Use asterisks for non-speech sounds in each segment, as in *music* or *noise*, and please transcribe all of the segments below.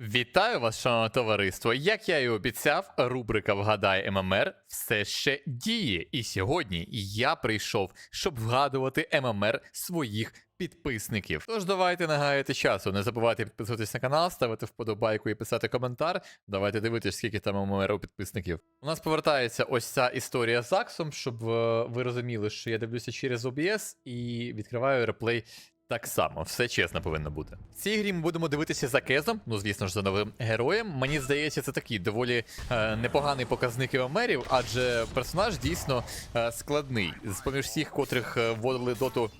Вітаю вас, шановне товариство. Як я і обіцяв, рубрика Вгадай ММР все ще діє. І сьогодні я прийшов, щоб вгадувати ММР своїх підписників. Тож давайте не гаяти часу. Не забувайте підписуватись на канал, ставити вподобайку і писати коментар. Давайте дивитись, скільки там ММР у підписників. У нас повертається ось ця історія з Аксом, щоб е, ви розуміли, що я дивлюся через OBS і відкриваю реплей так само, все чесно повинно бути. В цій грі ми будемо дивитися за кезом, ну звісно ж, за новим героєм. Мені здається, це такий доволі е, непоганий показник івамерів, адже персонаж дійсно е, складний. З поміж всіх, котрих е, вводили доту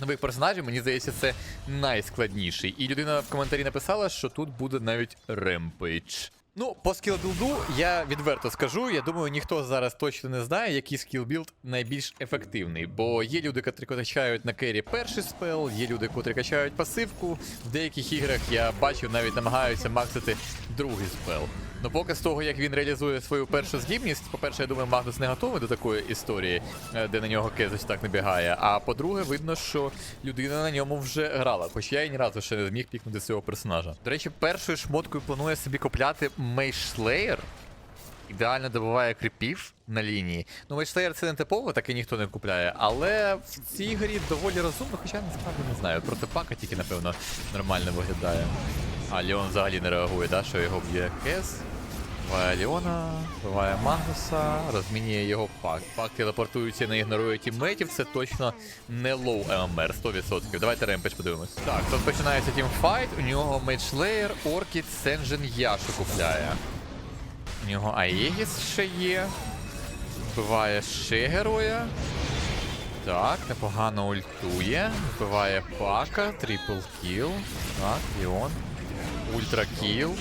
нових персонажів, мені здається, це найскладніший. І людина в коментарі написала, що тут буде навіть ремпейдж. Ну, по скілбілду я відверто скажу. Я думаю, ніхто зараз точно не знає, який скілбілд найбільш ефективний. Бо є люди, котрі качають на кері перший спел, є люди, котрі качають пасивку. В деяких іграх я бачив, навіть намагаються максити другий спел. Ну, поки з того, як він реалізує свою першу здібність, по-перше, я думаю, Магнус не готовий до такої історії, е, де на нього кезось так набігає. А по-друге, видно, що людина на ньому вже грала, хоч я і ні разу ще не зміг пікнути цього персонажа. До речі, першою шмоткою планує собі купляти Мейшлеєр. Ідеально добиває кріпів на лінії. Ну, Мейшлеєр це не типово, так і ніхто не купляє. Але в цій грі доволі розумно, хоча насправді не знаю. Проти пака тільки, напевно, нормально виглядає. А Леон взагалі не реагує, да, що його б'є Кес. Вбиває Леона, вбиває Магнуса, розмінює його пак. Пак телепортується, не ігнорує тіммейтів, це точно не лоу ММР, 100%. Давайте ремпеч подивимось. Так, тут починається тімфайт, у нього мейдшлеєр, Оркід, Сенжен Яшу купляє. У нього Аєгіс ще є. Вбиває ще героя. Так, непогано ультує. Вбиває пака, трипл кіл. Так, Леон. Ультра кіл.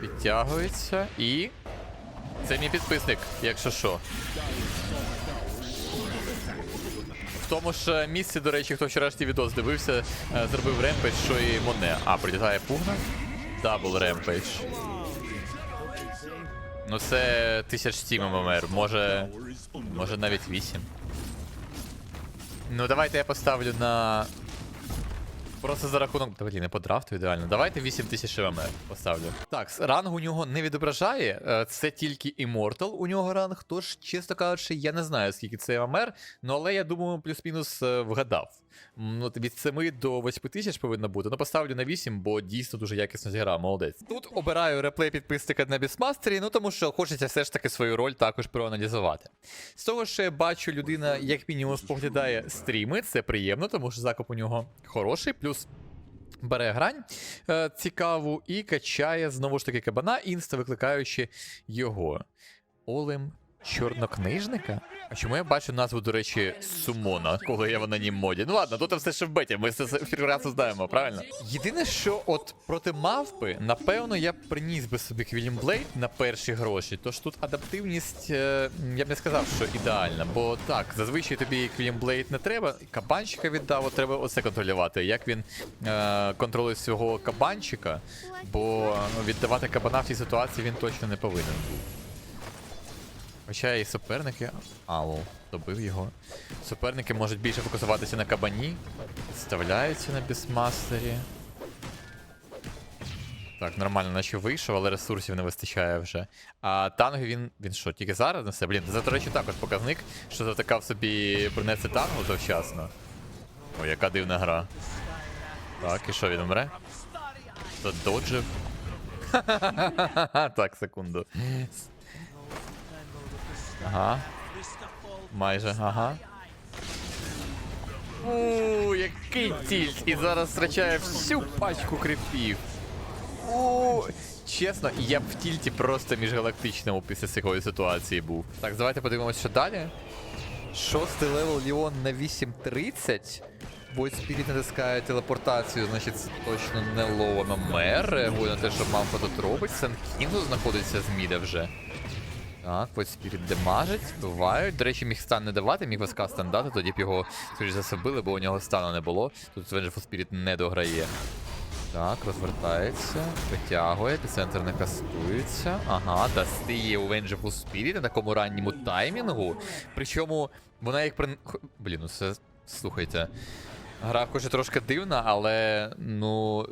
Підтягується і. Це мій підписник, якщо що. В тому ж місці, до речі, хто вчорашній відос дивився, е, зробив ремпейдж, що і Моне. А, прилітає пугна. Дабл ремпейдж. Ну це 1007 ММР, може. Може навіть 8. Ну давайте я поставлю на. Просто за рахунок. Та блін, не по драфту ідеально. Давайте 8000 ММР поставлю. Так, ранг у нього не відображає. е, Це тільки Immortal у нього ранг. Тож, чесно кажучи, я не знаю, скільки це ММР, ну але я думаю, плюс-мінус е, вгадав. Ну, від 7 до 8 тисяч повинно бути. Ну, поставлю на 8, бо дійсно дуже якісно зіграв, молодець. Тут обираю реплей підписника на Бісмастері, ну тому що хочеться все ж таки свою роль також проаналізувати. З того, що я бачу, людина як мінімум споглядає стріми, це приємно, тому що закуп у нього хороший, плюс. Бере грань е, цікаву і качає знову ж таки кабана, інста викликаючи його. Олем чорнокнижника? А чому я бачу назву, до речі, Сумона, коли я в анонім моді? Ну ладно, тут все ще в беті, ми це прекрасно знаємо, правильно? Єдине, що от проти мавпи, напевно, я приніс би собі Квілімблейд на перші гроші. Тож тут адаптивність, е, я б не сказав, що ідеальна. Бо так, зазвичай тобі Квілімблейд не треба, кабанчика віддав, от треба оце контролювати. Як він е, контролює свого кабанчика, бо ну, віддавати кабана в цій ситуації він точно не повинен. Хоча і суперники. Ау, добив його. Суперники можуть більше фокусуватися на кабані. Підставляються на бісмастері. Так, нормально, наче вийшов, але ресурсів не вистачає вже. А танго він. він що, тільки зараз несе? Блін, це, до речі, також показник, що затикав собі принесе танго завчасно. Ой, яка дивна гра. Так, і що він умре? Задоджив. *laughs* так, секунду. Ага. Майже, ага. У, який тільт! І зараз втрачає всю пачку крипів. У, чесно, я б в тільті просто міжгалактичному після такої ситуації був. Так, давайте подивимося, що далі. Шостий левел Ліон на 8.30. Void Spirit натискає телепортацію, значить це точно не лоу ММР. Реагує на те, що мамка тут робить. Сенкінгу знаходиться з міда вже. Так, Void Spirit демажить, вбивають. До речі, міг стан не давати, міг ВСК стан дати, тоді б його скоріш за все били, бо у нього стану не було. Тут Vengeful Spirit не дограє. Так, розвертається, притягує, епіцентр не кастується. Ага, дасти є у Vengeful Spirit на такому ранньому таймінгу. Причому вона як при. Блін, ну це. Слухайте. Гра хоч і трошки дивна, але ну.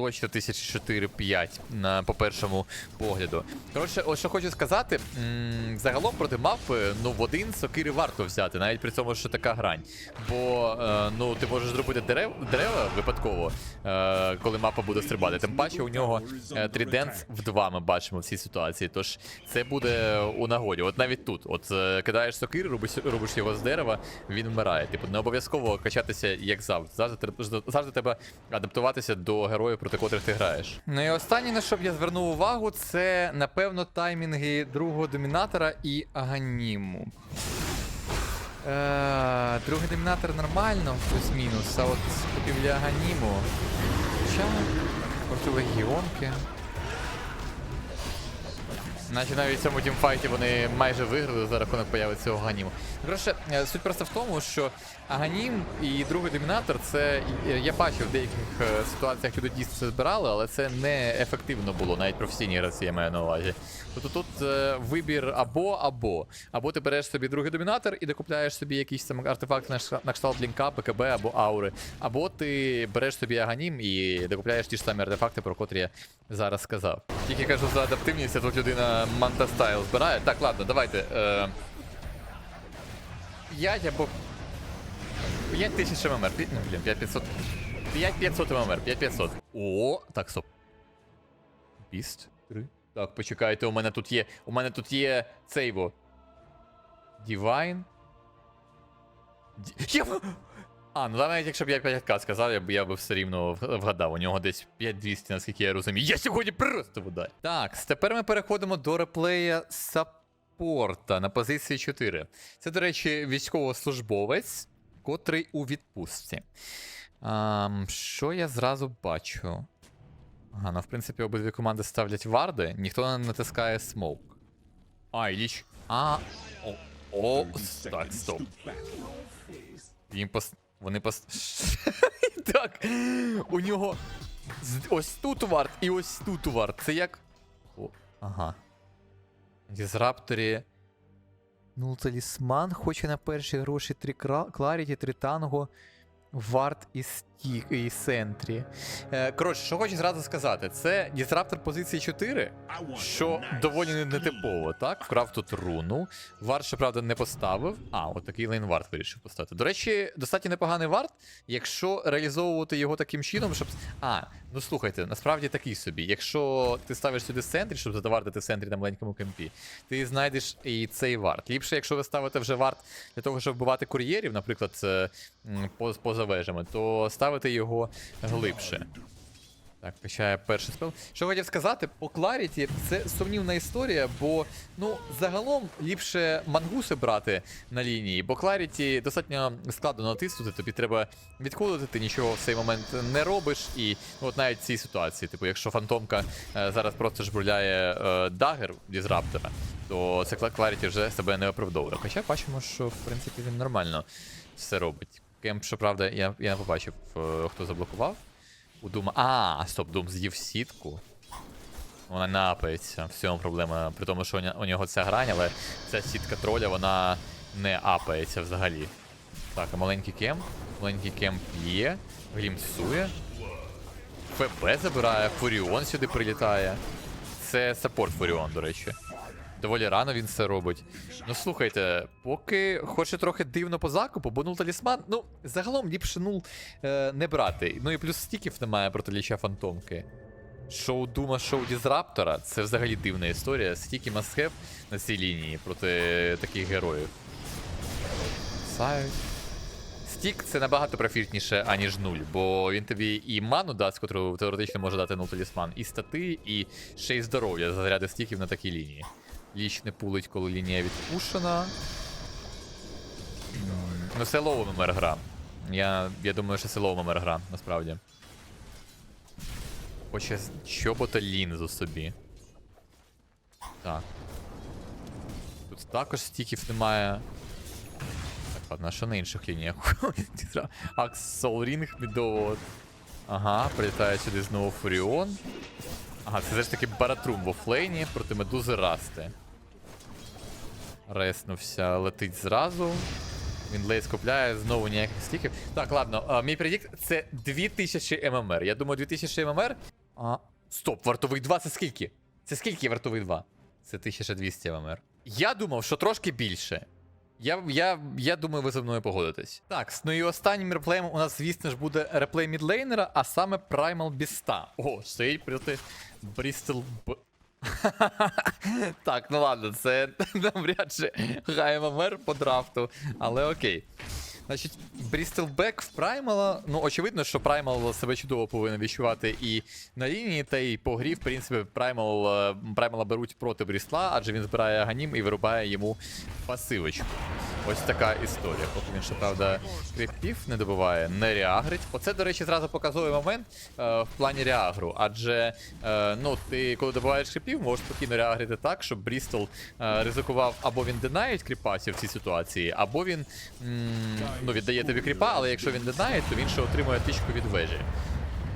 Точно 1004-5 на по першому погляду. Коротше, що хочу сказати, м, загалом проти мавпи, ну в один сокири варто взяти, навіть при цьому, що така грань. Бо е, ну ти можеш зробити дерев, дерева випадково, е, коли мапа буде стрибати. Тим паче у нього е, в 2 ми бачимо в цій ситуації. Тож це буде у нагоді. От навіть тут, от е, кидаєш сокири, робиш, робиш його з дерева, він вмирає. Типу, не обов'язково качатися як завжди. Завжди, завжди треба адаптуватися до героїв, котрих ти граєш. Ну і останнє, на що б я звернув увагу, це напевно таймінги другого домінатора і Аганіму. Е, другий домінатор нормально, плюс-мінус, а от купівля Аганіму. Хоча проти легіонки. Наче навіть в цьому тімфайті вони майже виграли за рахунок появи цього Аганіму. Коротше, е, суть просто в тому, що Аганім і другий домінатор, це я бачив в деяких е, ситуаціях люди дійсно це збирали, але це не ефективно було, навіть професійні гравці я маю на увазі. Тобто тут е, вибір або або. Або ти береш собі другий домінатор і докупляєш собі якийсь там артефакт на кш- на кшталт лінка, ПКБ або аури. Або ти береш собі Аганім і докупляєш ті ж самі артефакти, про котрі я зараз сказав. Тільки кажу за адаптивність, а тут людина Манта Стайл збирає. Так, ладно, давайте. Е... 5 або 5 тисяч ММР. Ну, блін, 5500. 5500 ММР, 5500. О, так, стоп. Біст? 3. Так, почекайте, у мене тут є. У мене тут є цейво. Дівайн. Ді... Я... в- А, ну навіть якщо б я 5к сказав, я б я б все рівно вгадав. У нього десь 5200, наскільки я розумію. Я сьогодні просто вода. Так, тепер ми переходимо до реплея саппорта на позиції 4. Це, до речі, військовослужбовець, котрий у відпустці. Ам, що я зразу бачу? Ага, ну в принципі обидві команди ставлять варди, ніхто не натискає смоук. А, Іліч. А. О, о, так, стоп. Їм пос... Вони пос... *laughs* так. У нього. Ось тут варт і ось тут варт. Це як. О, ага. Дізрапторі. Ну, талісман хоче на перші гроші 3 Кларіті, 3 танго, варт і стік, і сентрі. Е, коротше, що хочу зразу сказати, це дізраптор позиції 4, що доволі нетипово, так? Вкрав тут руну. Вард, щоправда, не поставив. А, от такий лейн вард вирішив поставити. До речі, достатньо непоганий вард, якщо реалізовувати його таким чином, щоб. А, ну слухайте, насправді такий собі. Якщо ти ставиш сюди центрі, щоб задавардити центрі на маленькому кемпі, ти знайдеш і цей вард. Ліпше, якщо ви ставите вже вард для того, щоб вбивати кур'єрів, наприклад, е, поза вежами, то ставити його глибше. Так, качає перший спел. Що хотів сказати, по Кларіті це сумнівна історія, бо ну загалом ліпше мангуси брати на лінії, бо Кларіті достатньо складно натиснути, тобі треба відходити, ти нічого в цей момент не робиш. І ну, от навіть в цій ситуації, типу, якщо фантомка е, зараз просто жбурляє е, дагер дізраптора, то це Кларіті вже себе не оправдовує. Хоча бачимо, що в принципі він нормально все робить. Кемп, щоправда, я, я не побачив, е, хто заблокував. У Дума. А, стоп, Дум з'їв сітку. Вона напається. В цьому проблема. При тому, що у нього ця грань, але ця сітка троля, вона не апається взагалі. Так, а маленький кемп. Маленький кемп є. Глімсує. ФБ забирає, Фуріон сюди прилітає. Це саппорт Фуріон, до речі. Доволі рано він це робить. Ну слухайте, поки хоче трохи дивно по закупу, бо нул талісман, ну, загалом ліпше нул е, не брати. Ну і плюс стіків немає проти ліча фантомки. Шоу Дума, шоу Дізраптора це взагалі дивна історія. Стіки мастхев на цій лінії проти таких героїв. Сають. Стік це набагато профітніше, аніж нуль, бо він тобі і ману дасть, котру теоретично може дати нул талісман, і стати, і ще й здоров'я за заряди стіків на такій лінії. Ліч не пулить, коли лінія відпушена. М, Ну, це лоу ММР гра. Я, я думаю, що це лоу ММР гра, насправді. Хоче чобота лінзу собі. Так. Тут також стіків немає. Так, ладно, а що на інших лініях? Акс Soul Ring мідово. Ага, прилітає сюди знову Фуріон. Ага, це все ж таки Баратрум в офлейні проти медузи Расти. Реснувся, летить зразу. Він лейс купляє, знову ніяких стіків. Так, ладно, а, мій предикт це 2000 ММР. Я думаю, 2000 ММР. А, стоп, вартовий 2 це скільки? Це скільки вартовий 2? Це 1200 ММР. Я думав, що трошки більше. Я, я, я думаю, ви зі мною погодитесь. Так, ну і останнім реплеєм у нас, звісно ж, буде реплей мідлейнера, а саме Primal Біста. О, стоїть проти Брістел Б. *laughs* так, ну ладно, це *laughs* навряд чи ГММР по драфту, але окей. Значить, Брістелбек в Праймала. Ну, очевидно, що Праймал себе чудово повинен відчувати і на лінії, та й по грі, в принципі, Праймал, е, Праймала беруть проти Брістла, адже він збирає аганім і вирубає йому пасивочку. Ось така історія. Поки він, щоправда, крипів не добиває, не реагрить. Оце, до речі, зразу показовий момент е, в плані реагру. Адже е, ну, ти, коли добиваєш крипів, можеш спокійно реагрити так, щоб Брістол е, ризикував або він динають кріпасів в цій ситуації, або він м, ну, віддає тобі кріпа, але якщо він динає, то він ще отримує тичку від вежі.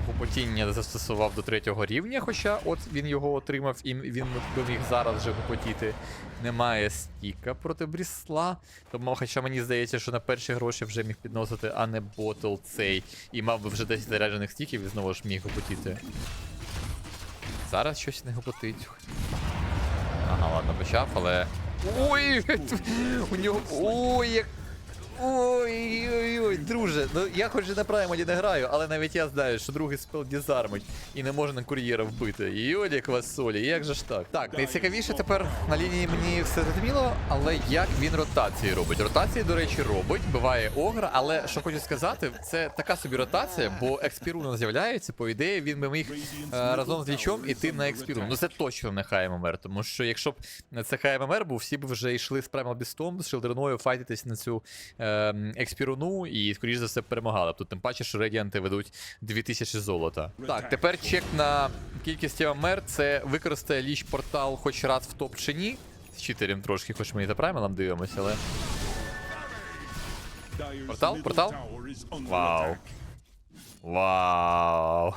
Гупотіння застосував до третього рівня, хоча от він його отримав, і він би міг зараз вже гупотіти. Немає стіка проти Брісла. Тому, хоча мені здається, що на перші гроші вже міг підносити, а не ботл цей. І мав би вже 10 заряджених стіків і знову ж міг гупотіти. Зараз щось не гупотить. Ага, ладно, почав, але. Ой! *laughs* У нього. Ой, як. Ой-ой-ой, друже, ну я хоч і на праймоді не граю, але навіть я знаю, що другий спел дізармить і не можна кур'єра вбити. Йолі квасолі, як же ж так? Так, найцікавіше тепер на лінії мені все зрозуміло, але як він ротації робить? Ротації, до речі, робить, буває огра, але що хочу сказати, це така собі ротація, бо експірун з'являється, по ідеї він би міг е, разом з вічом іти на експірун. Ну це точно не ХММР, тому що якщо б це ХММР був, всі б вже йшли з Beastом, з Шилдерною файтитись на цю е, експіруну і, скоріш за все, перемагали. Тут тим паче, що радіанти ведуть 2000 золота. Так, тепер чек на кількість ММР. Це використає ліч портал хоч раз в топ чи ні. З читерем трошки, хоч ми і за праймелом дивимося, але. Портал? Портал? Вау. Вау.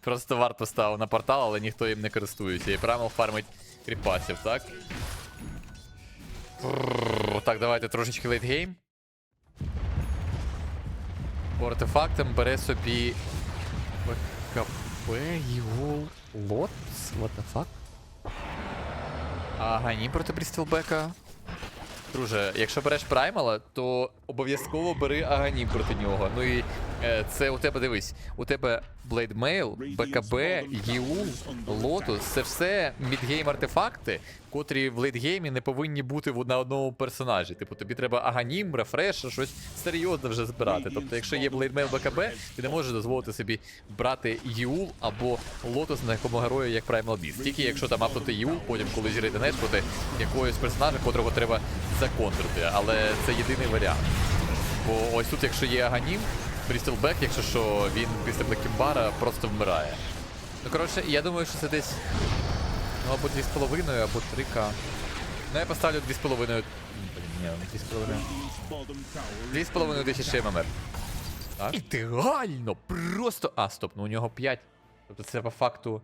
Просто варт поставив на портал, але ніхто їм не користується. І праймел фармить кріпасів, так? Так, давайте трошечки лейтгейм. По артефактам бере собі БКП, його лот. What the fuck? Ага, ні проти Брістелбека. Друже, якщо береш праймала, то обов'язково бери Аганім проти нього. Ну і це у тебе дивись. У тебе Блейдмейл, БКБ, Єул, Лотус це все мідгейм артефакти, котрі в лейтгеймі не повинні бути на одному персонажі. Типу, тобі треба Аганім, рефреш, щось серйозне вже збирати. Тобто, якщо є Блейдмейл БКБ, ти не можеш дозволити собі брати Єул або Лотус на якому герою, як Primal Beast. Тільки якщо там апнути Єул, потім коли зіритинеш проти якогось персонажа, котрого треба законтрити. Але це єдиний варіант. Бо ось тут, якщо є Аганім, Брістелбек, якщо що, він після Блекімбара просто вмирає. Ну, коротше, я думаю, що це десь. Ну, або 2,5, або 3К. Ну, я поставлю 2,5. Блін, ні, не 2,5. 2,5 тисячі ММР. Так. Ідеально! Просто. А, стоп, ну у нього 5. Тобто це по факту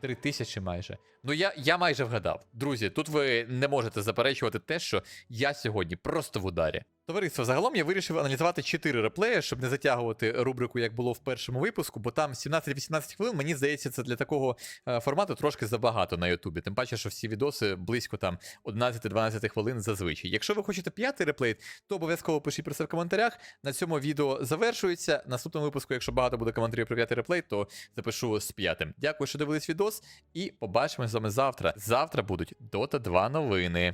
3 тисячі майже. Ну я, я майже вгадав. Друзі, тут ви не можете заперечувати те, що я сьогодні просто в ударі. Товариство, загалом я вирішив аналізувати 4 реплеї, щоб не затягувати рубрику, як було в першому випуску, бо там 17-18 хвилин, мені здається, це для такого е, формату трошки забагато на Ютубі. Тим паче, що всі відоси близько там 11-12 хвилин зазвичай. Якщо ви хочете п'ятий реплей, то обов'язково пишіть про це в коментарях. На цьому відео завершується. Наступному випуску, якщо багато буде коментарів про п'ятий реплей, то запишу з п'ятим. Дякую, що дивились відос, і побачимось вами завтра. Завтра будуть Dota 2 новини.